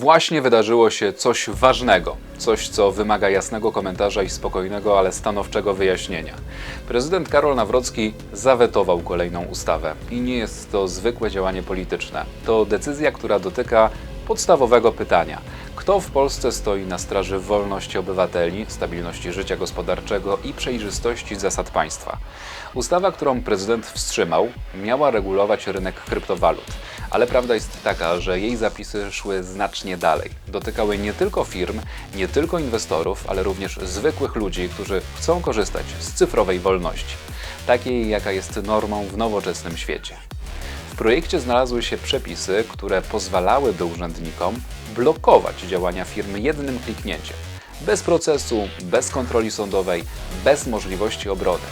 Właśnie wydarzyło się coś ważnego, coś co wymaga jasnego komentarza i spokojnego, ale stanowczego wyjaśnienia. Prezydent Karol Nawrocki zawetował kolejną ustawę i nie jest to zwykłe działanie polityczne. To decyzja, która dotyka podstawowego pytania: kto w Polsce stoi na straży wolności obywateli, stabilności życia gospodarczego i przejrzystości zasad państwa? Ustawa, którą prezydent wstrzymał, miała regulować rynek kryptowalut, ale prawda jest taka, że jej zapisy szły znacznie dalej. Dotykały nie tylko firm, nie tylko inwestorów, ale również zwykłych ludzi, którzy chcą korzystać z cyfrowej wolności, takiej jaka jest normą w nowoczesnym świecie. W projekcie znalazły się przepisy, które pozwalałyby urzędnikom blokować działania firmy jednym kliknięciem. Bez procesu, bez kontroli sądowej, bez możliwości obrony.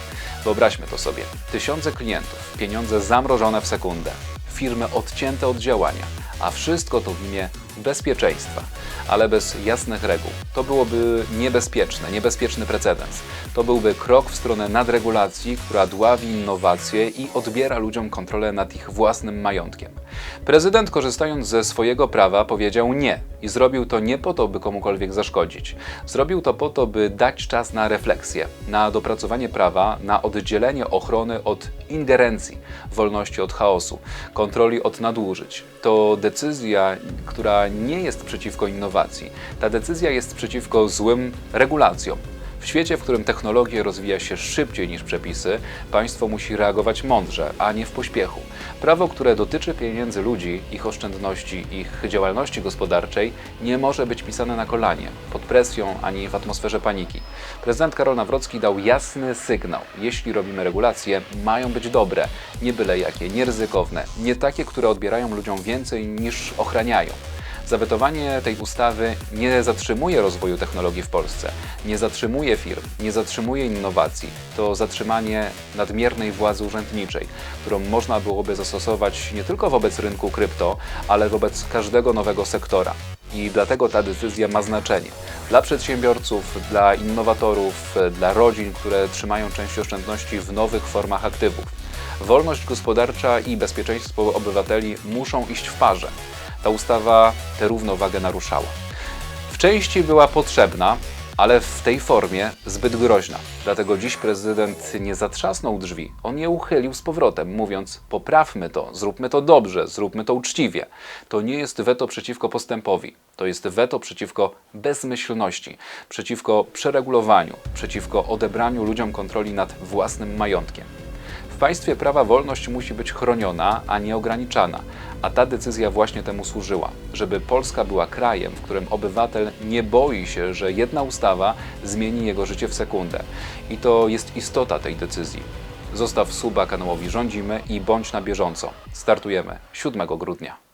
Wyobraźmy to sobie. Tysiące klientów, pieniądze zamrożone w sekundę, firmy odcięte od działania, a wszystko to w imię bezpieczeństwa, ale bez jasnych reguł. To byłoby niebezpieczne, niebezpieczny precedens. To byłby krok w stronę nadregulacji, która dławi innowacje i odbiera ludziom kontrolę nad ich własnym majątkiem. Prezydent, korzystając ze swojego prawa, powiedział nie i zrobił to nie po to, by komukolwiek zaszkodzić. Zrobił to po to, by dać czas na refleksję, na dopracowanie prawa, na oddzielenie ochrony od ingerencji, wolności od chaosu, kontroli od nadużyć. To decyzja, która nie jest przeciwko innowacji. Ta decyzja jest przeciwko złym regulacjom. W świecie, w którym technologia rozwija się szybciej niż przepisy, państwo musi reagować mądrze, a nie w pośpiechu. Prawo, które dotyczy pieniędzy ludzi, ich oszczędności, ich działalności gospodarczej, nie może być pisane na kolanie, pod presją ani w atmosferze paniki. Prezydent Karol Nawrocki dał jasny sygnał. Jeśli robimy regulacje, mają być dobre, nie byle jakie, nieryzykowne, nie takie, które odbierają ludziom więcej niż ochraniają. Zawetowanie tej ustawy nie zatrzymuje rozwoju technologii w Polsce, nie zatrzymuje firm, nie zatrzymuje innowacji. To zatrzymanie nadmiernej władzy urzędniczej, którą można byłoby zastosować nie tylko wobec rynku krypto, ale wobec każdego nowego sektora. I dlatego ta decyzja ma znaczenie dla przedsiębiorców, dla innowatorów, dla rodzin, które trzymają część oszczędności w nowych formach aktywów. Wolność gospodarcza i bezpieczeństwo obywateli muszą iść w parze ta ustawa tę równowagę naruszała. W części była potrzebna, ale w tej formie zbyt groźna. Dlatego dziś prezydent nie zatrzasnął drzwi, on je uchylił z powrotem, mówiąc: poprawmy to, zróbmy to dobrze, zróbmy to uczciwie. To nie jest weto przeciwko postępowi, to jest weto przeciwko bezmyślności, przeciwko przeregulowaniu, przeciwko odebraniu ludziom kontroli nad własnym majątkiem. Państwie prawa wolność musi być chroniona, a nie ograniczana. A ta decyzja właśnie temu służyła, żeby Polska była krajem, w którym obywatel nie boi się, że jedna ustawa zmieni jego życie w sekundę. I to jest istota tej decyzji. Zostaw suba kanałowi Rządzimy i bądź na bieżąco. Startujemy 7 grudnia.